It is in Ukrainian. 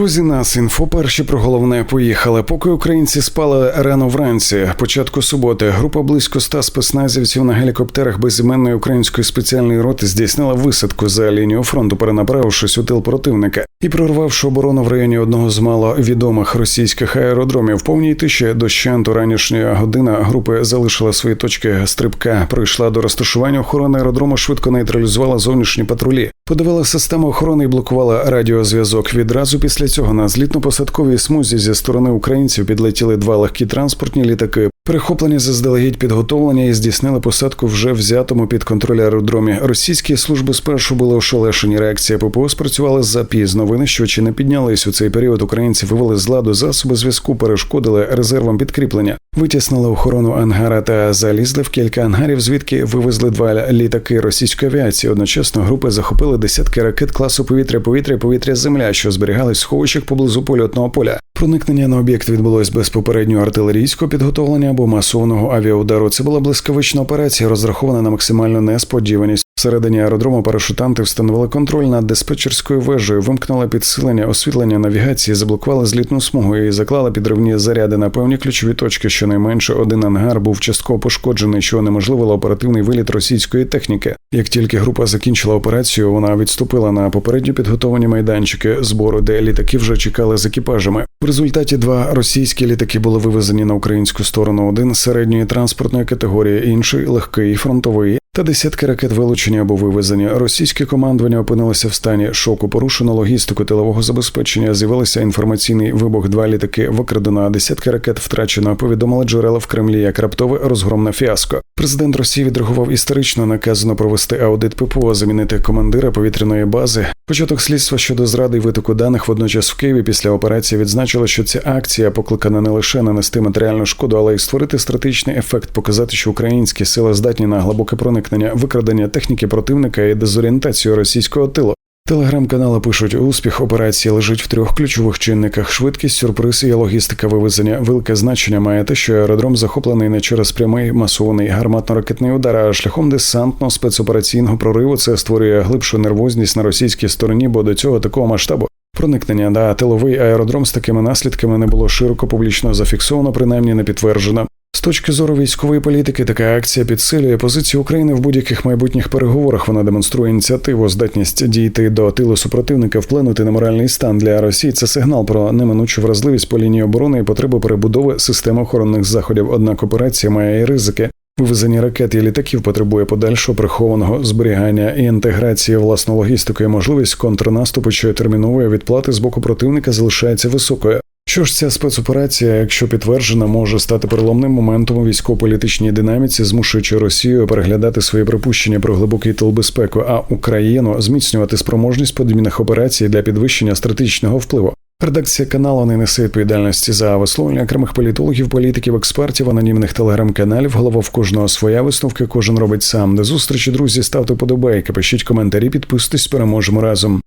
Друзі, нас інфо перші про головне поїхали. Поки українці спали рано вранці. Початку суботи група близько ста спецназівців на гелікоптерах безіменної української спеціальної роти здійснила висадку за лінію фронту, перенаправившись у тил противника і прорвавши оборону в районі одного з маловідомих російських аеродромів. В повній тиші дощенту ранішня година групи залишила свої точки стрибка. Прийшла до розташування охорони аеродрому, швидко нейтралізувала зовнішні патрулі. Подавила систему охорони і блокувала радіозв'язок. Відразу після цього на злітно-посадковій смузі зі сторони українців підлетіли два легкі транспортні літаки. Перехоплені заздалегідь підготовлення і здійснили посадку вже взятому під контроль аеродромі. Російські служби спершу були ошелешені. Реакція ППО спрацювала запізно. Винищувачі не піднялись у цей період. Українці вивели з ладу засоби зв'язку, перешкодили резервам підкріплення, витіснили охорону ангара та залізли в кілька ангарів, звідки вивезли два літаки російської авіації. Одночасно групи захопили десятки ракет класу повітря, повітря, повітря, земля, що зберігались в сховищах поблизу польотного поля. Проникнення на об'єкт відбулось без попереднього артилерійського підготовлення або масовного авіаудару. Це була блискавична операція, розрахована на максимальну несподіваність. Всередині аеродрому парашутанти встановили контроль над диспетчерською вежею, вимкнули підсилення, освітлення навігації, заблокували злітну смугу і заклали підривні заряди на певні ключові точки. Щонайменше один ангар був частково пошкоджений, що унеможливило оперативний виліт російської техніки. Як тільки група закінчила операцію, вона відступила на попередньо підготовлені майданчики збору, де літаки вже чекали з екіпажами. В результаті два російські літаки були вивезені на українську сторону. Один середньої транспортної категорії, інший легкий фронтовий. Та десятки ракет вилучені або вивезені. Російське командування опинилося в стані шоку. Порушено логістику тилового забезпечення. З'явилися інформаційний вибух. Два літаки викрадено, а десятки ракет втрачено. Повідомили джерела в Кремлі як раптове розгромне фіаско. Президент Росії відреагував історично, наказано провести аудит ППО, замінити командира повітряної бази. Початок слідства щодо зради і витоку даних водночас в Києві після операції відзначили, що ця акція покликана не лише нанести матеріальну шкоду, але й створити стратегічний ефект, показати, що українські сили здатні на глибоке проникнення, викрадення техніки противника і дезорієнтацію російського тилу. Телеграм-канали пишуть, успіх операції лежить в трьох ключових чинниках: швидкість, сюрприз і логістика вивезення. Велике значення має те, що аеродром захоплений не через прямий масований гарматно-ракетний удар, а шляхом десантно спецопераційного прориву. Це створює глибшу нервозність на російській стороні, бо до цього такого масштабу. Проникнення на тиловий аеродром з такими наслідками не було широко публічно зафіксовано, принаймні не підтверджено. З точки зору військової політики, така акція підсилює позицію України в будь-яких майбутніх переговорах. Вона демонструє ініціативу, здатність дійти до тилу супротивника, вплинути на моральний стан для Росії. Це сигнал про неминучу вразливість по лінії оборони і потребу перебудови системи охоронних заходів. Однак операція має і ризики. Вивезення ракет і літаків потребує подальшого прихованого зберігання і інтеграції власну логістику і можливість контрнаступу чи термінової відплати з боку противника залишається високою. Що ж ця спецоперація, якщо підтверджена, може стати переломним моментом у військово-політичній динаміці, змушуючи Росію переглядати свої припущення про глибокий тил безпеку, а Україну зміцнювати спроможність подібних операцій для підвищення стратегічного впливу. Редакція каналу не несе відповідальності за висловлення окремих політологів, політиків, експертів, анонімних телеграм-каналів. Голова в кожного своя висновки, кожен робить сам. До зустрічі, друзі, ставте подобайки, пишіть коментарі, підписуйтесь, переможемо разом.